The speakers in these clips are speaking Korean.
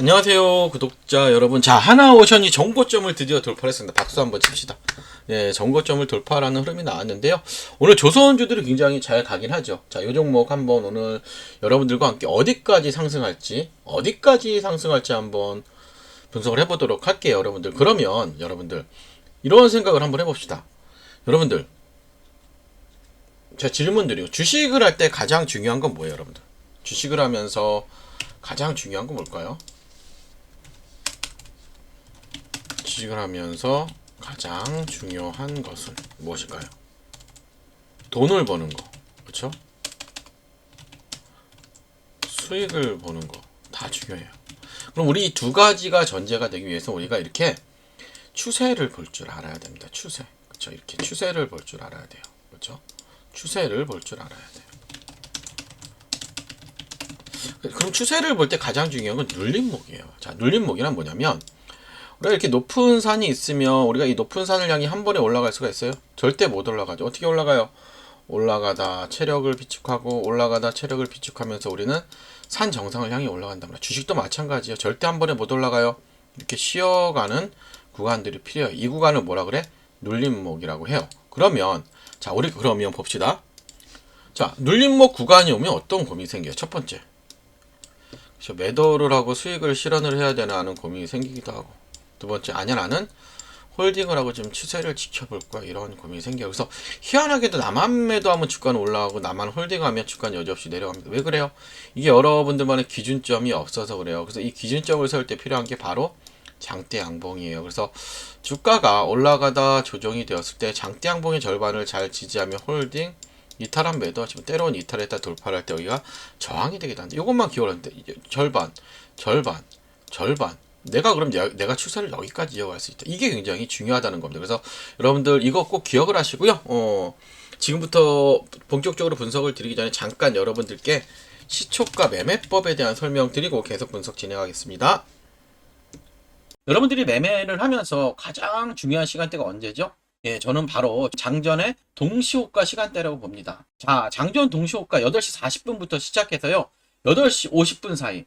안녕하세요 구독자 여러분. 자 하나오션이 정고점을 드디어 돌파했습니다. 박수 한번 칩시다. 예 정고점을 돌파라는 흐름이 나왔는데요. 오늘 조선주들이 굉장히 잘 가긴 하죠. 자이 종목 한번 오늘 여러분들과 함께 어디까지 상승할지 어디까지 상승할지 한번 분석을 해보도록 할게요 여러분들. 그러면 여러분들 이런 생각을 한번 해봅시다. 여러분들 제가 질문 드리고 주식을 할 때 가장 중요한 건 뭐예요 여러분들? 주식을 하면서 가장 중요한 건 뭘까요? 주식을 하면서 가장 중요한 것은 무엇일까요? 돈을 버는 거, 그렇죠? 수익을 보는 거 다 중요해요. 그럼 우리 이 두 가지가 전제가 되기 위해서 우리가 이렇게 추세를 볼 줄 알아야 됩니다. 추세, 그렇죠? 이렇게 추세를 볼 줄 알아야 돼요, 그렇죠? 추세를 볼 줄 알아야 돼요. 그럼 추세를 볼 때 가장 중요한 건 눌림목이에요. 자, 눌림목이란 뭐냐면 우리가 이렇게 높은 산이 있으면 우리가 이 높은 산을 향해 한 번에 올라갈 수가 있어요? 절대 못 올라가죠. 어떻게 올라가요? 올라가다 체력을 비축하고 올라가다 체력을 비축하면서 우리는 산 정상을 향해 올라간단 말이야. 주식도 마찬가지예요. 절대 한 번에 못 올라가요. 이렇게 쉬어가는 구간들이 필요해요. 이 구간을 뭐라 그래? 눌림목이라고 해요. 그러면 자, 우리 그러면 봅시다. 자, 눌림목 구간이 오면 어떤 고민이 생겨요? 첫 번째. 매도를 하고 수익을 실현을 해야 되나 하는 고민이 생기기도 하고 두 번째 아니야 나는 홀딩을 하고 좀 추세를 지켜볼 거야. 이런 고민이 생겨요 그래서 희한하게도 나만 매도하면 주가는 올라가고 나만 홀딩하면 주가는 여지없이 내려갑니다. 왜 그래요? 이게 여러분들만의 기준점이 없어서 그래요. 그래서 이 기준점을 세울 때 필요한 게 바로 장대 양봉이에요. 그래서 주가가 올라가다 조정이 되었을 때 장대 양봉의 절반을 잘 지지하면 홀딩 이탈한 매도 지금 때로는 이탈했다 돌파를 할 때 여기가 저항이 되기도 한데 이것만 기억하는데 이제 절반 절반 절반 내가 그럼 내- 내가 추세를 여기까지 이어갈 수 있다 이게 굉장히 중요하다는 겁니다 그래서 여러분들 이거 꼭 기억을 하시고요 어 지금부터 본격적으로 분석을 드리기 전에 잠깐 여러분들께 시초가 매매법에 대한 설명 드리고 계속 분석 진행하겠습니다 여러분들이 매매를 하면서 가장 중요한 시간대가 언제죠? 예, 저는 바로 장전의 동시호가 시간대라고 봅니다. 자, 장전 동시호가 8시 40분부터 시작해서요. 8시 50분 사이.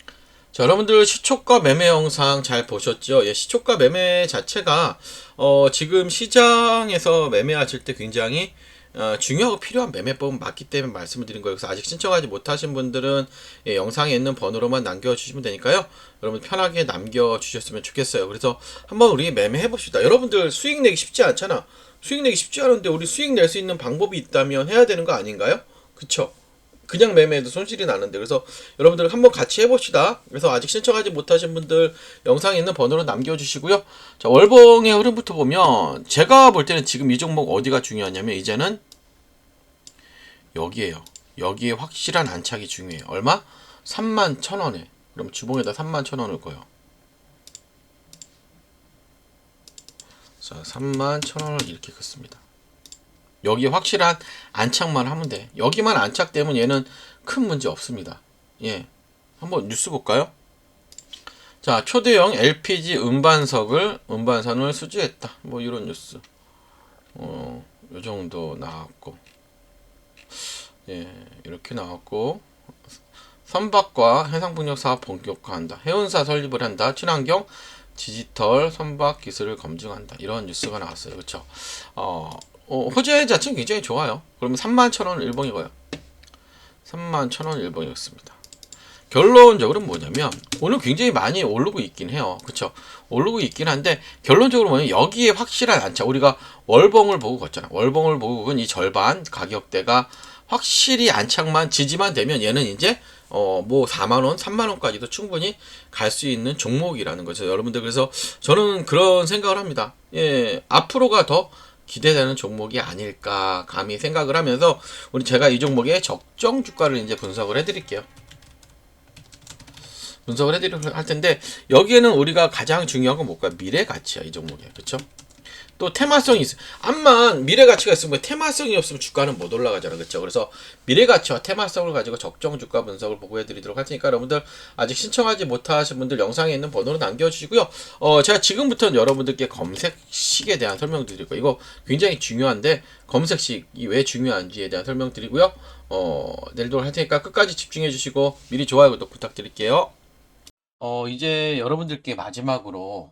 자, 여러분들 시초가 매매 영상 잘 보셨죠? 예, 시초가 매매 자체가 어, 지금 시장에서 매매하실 때 굉장히 어, 중요하고 필요한 매매법은 맞기 때문에 말씀을 드린 거예요. 그래서 아직 신청하지 못하신 분들은 예, 영상에 있는 번호로만 남겨주시면 되니까요. 여러분 편하게 남겨주셨으면 좋겠어요. 그래서 한번 우리 매매해 봅시다. 여러분들 수익 내기 쉽지 않잖아. 수익 내기 쉽지 않은데 우리 수익 낼 수 있는 방법이 있다면 해야 되는 거 아닌가요? 그쵸? 그냥 매매해도 손실이 나는데 그래서 여러분들 한번 같이 해봅시다. 그래서 아직 신청하지 못하신 분들 영상에 있는 번호로 남겨주시고요. 자 월봉의 흐름부터 보면 제가 볼 때는 지금 이 종목 어디가 중요하냐면 이제는 여기에요. 여기에 확실한 안착이 중요해요. 얼마? 3만 1천원에 그럼 주봉에다 3만 1천원을 거요. 자 3만 1천원을 이렇게 긋습니다. 여기 확실한 안착만 하면 돼. 여기만 안착되면 얘는 큰 문제 없습니다. 예. 한번 뉴스 볼까요? 자, 초대형 LPG 음반석을, 음반선을 수주했다. 뭐, 이런 뉴스. 어, 요 정도 나왔고. 예, 이렇게 나왔고. 선박과 해상풍력 사업 본격화한다. 해운사 설립을 한다. 친환경 디지털 선박 기술을 검증한다. 이런 뉴스가 나왔어요. 그쵸? 어, 어, 호재 자체는 굉장히 좋아요. 그러면 3만 천원 일봉이고요. 3만 천원 일봉이었습니다. 결론적으로 뭐냐면 오늘 굉장히 많이 오르고 있긴 해요. 그쵸? 오르고 있긴 한데 결론적으로 뭐냐면 여기에 확실한 안착. 우리가 월봉을 보고 걷잖아. 월봉을 보고 그건 이 절반 가격대가 확실히 안착만 지지만 되면 얘는 이제 어 뭐 4만 원, 3만 원까지도 충분히 갈 수 있는 종목이라는 거죠. 여러분들 그래서 저는 그런 생각을 합니다. 예, 앞으로가 더 기대되는 종목이 아닐까 감히 생각을 하면서 우리 제가 이 종목의 적정 주가를 이제 분석을 해드릴게요. 분석을 해드릴 할 텐데 여기에는 우리가 가장 중요한 건 뭘까요? 미래 가치야 이 종목에 그렇죠? 또 테마성이 있어. 암만 미래 가치가 있으면 테마성이 없으면 주가는 못 올라가잖아. 그렇죠? 그래서 미래 가치와 테마성을 가지고 적정 주가 분석을 보고해 드리도록 할 테니까 여러분들 아직 신청하지 못하신 분들 영상에 있는 번호로 남겨 주시고요. 어, 제가 지금부터는 여러분들께 검색식에 대한 설명 드릴 거예요. 이거 굉장히 중요한데 검색식이 왜 중요한지에 대한 설명 드리고요. 어, 내일도 할 테니까 끝까지 집중해 주시고 미리 좋아요 구독 부탁드릴게요. 어, 이제 여러분들께 마지막으로